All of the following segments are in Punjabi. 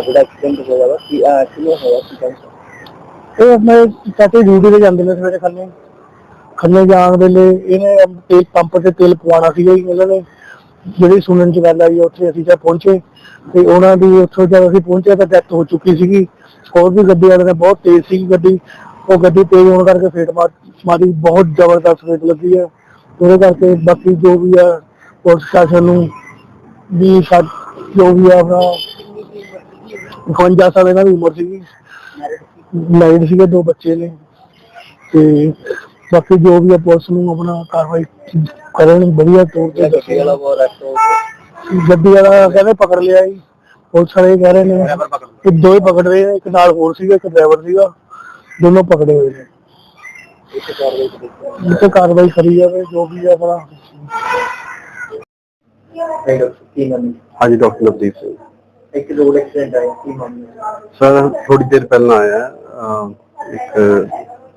ਜਿਹੜਾ ਐਕਸੀਡੈਂਟ ਹੋਇਆ ਵਾ, ਕੀ ਆ ਕਿਵੇਂ ਹੋਇਆ ਕੀ ਕਹਿੰਦੇ ਇਹ ਆਪਣੇ ਚਾਚੇ ਡਿਊਟੀ ਤੇ ਜਾਂਦੇ ਨੇ ਸਵੇਰੇ ਖੰਨੇ। ਖੰਨੇ ਜਾਣ ਵੇਲੇ ਇਹਨੇ ਤੇਲ ਪੰਪ ਤੇ ਤੇਲ ਪਵਾਉਣਾ ਸੀਗਾ ਜੀ, ਇਹਨਾਂ ਨੇ ਜਿਹੜੀ ਸੁਣਨ ਚ ਗੱਲ ਆਈ, ਉੱਥੇ ਅਸੀਂ ਜਦ ਪਹੁੰਚੇ। ਤੇ ਉਹਨਾਂ ਦੀ ਉੱਥੋਂ ਜਦ ਅਸੀਂ ਪਹੁੰਚੇ ਤਾਂ ਡੈਥ ਹੋ ਚੁੱਕੀ ਸੀਗੀ। ਹੋਰ ਵੀ ਗੱਡੀ ਵਾਲੇ ਨੇ ਬਹੁਤ ਤੇਜ਼ ਸੀ ਗੱਡੀ। ਉਹ ਗੱਡੀ ਤੇਜ਼ ਹੋਣ ਕਰਕੇ ਫੇਟ ਮਾਰ, ਮਾਰੀ, ਬਹੁਤ ਜ਼ਬਰਦਸਤ ਫੇਟ ਲੱਗੀ ਆ। ਉਹਦੇ ਕਰਕੇ ਬਾਕੀ ਜੋ ਵੀ ਆ, ਪੁਲਿਸ ਸ਼ਾਸਨ ਨੂੰ ਵੀ ਸਾ- ਜੋ ਵੀ ਆ ਆਪਣਾ 51 ਸਾਲ ਇਹਨਾਂ ਦੀ ਉਮਰ ਸੀਗੀ। ਮੈਰਿਡ ਸੀਗੇ ਦੋ ਬੱਚੇ ਨੇ। ਤੇ ਬਾਕੀ ਜੋ ਵੀ ਆ ਪੁਲਿਸ ਨੂੰ ਆਪਣਾ ਕਾਰਵਾਈ ਕਰਨ ਵਧੀਆ ਤੌਰ ਤੇ ਗੱਡੀ ਵਾਲਾ ਗੱਡੀ ਵਾਲਾ ਕਹਿੰਦੇ ਪਕੜ ਲਿਆ ਜੀ। ਪੁਲਿਸ ਵਾਲੇ ਕਹਿ ਰਹੇ ਨੇ ਕਿ ਦੋ ਹੀ ਪਕੜ ਰਹੇ ਆ ਇੱਕ ਨਾਲ ਹੋਰ ਸੀਗਾ ਇੱਕ ਡਰਾਈਵਰ ਸੀਗਾ। ਦੋਨੋਂ ਪਕੜੇ ਹੋਏ ਨੇ। ਇੱਥੇ ਕਾਰਵਾਈ ਕੀਤੀ ਇਹ ਤੇ ਕਾਰਵਾਈ ਕਰੀ ਜਾਵੇ ਜੋ ਵੀ ਆ ਆਪਣਾ। ਹਾਂਜੀ ਡਾਕਟਰ ਨਵਦੀਪ ਸਿੰਘ। ਇੱਕ ਰੋਡ ਐਕਸੀਡੈਂਟ ਆਇਆ ਕੀ ਮਾਮਲਾ? ਸਰ ਥੋੜੀ ਦੇਰ ਪਹਿਲਾਂ ਆਇਆ ਇੱਕ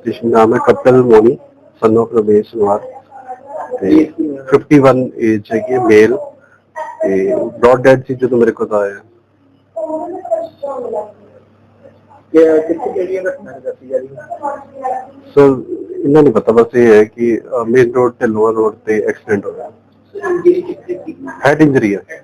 ਜਿਸਮ ਨਾਮ ਹੈ couple Moni son of Ramesh ਤੇ 51 ਏਜ ਹੈ ਕਿ ਮੇਲ ਤੇ ਬ੍ਰੌਡ ਡੈਡ ਸੀ ਜਦੋਂ ਮੇਰੇ ਕੋਲ ਆਇਆ। ਕਿ ਕਿੱਥੇ ਕਿਹੜੀਆਂ ਘਟਨਾ ਦੱਸੀ ਜਾ? ਰਹੀ ਹੈ ਸੋ ਇਹਨਾਂ ਨੂੰ ਪਤਾ ਬਸ ਇਹ ਹੈ ਕਿ ਮੇਨ ਰੋਡ ਤੇ ਲੋਅਰ ਰੋਡ ਤੇ ਐਕਸੀਡੈਂਟ ਹੋਇਆ। ਕਿੱਥੇ ਕੀ ਹੈਡ ਇੰਜਰੀ ਹੈ।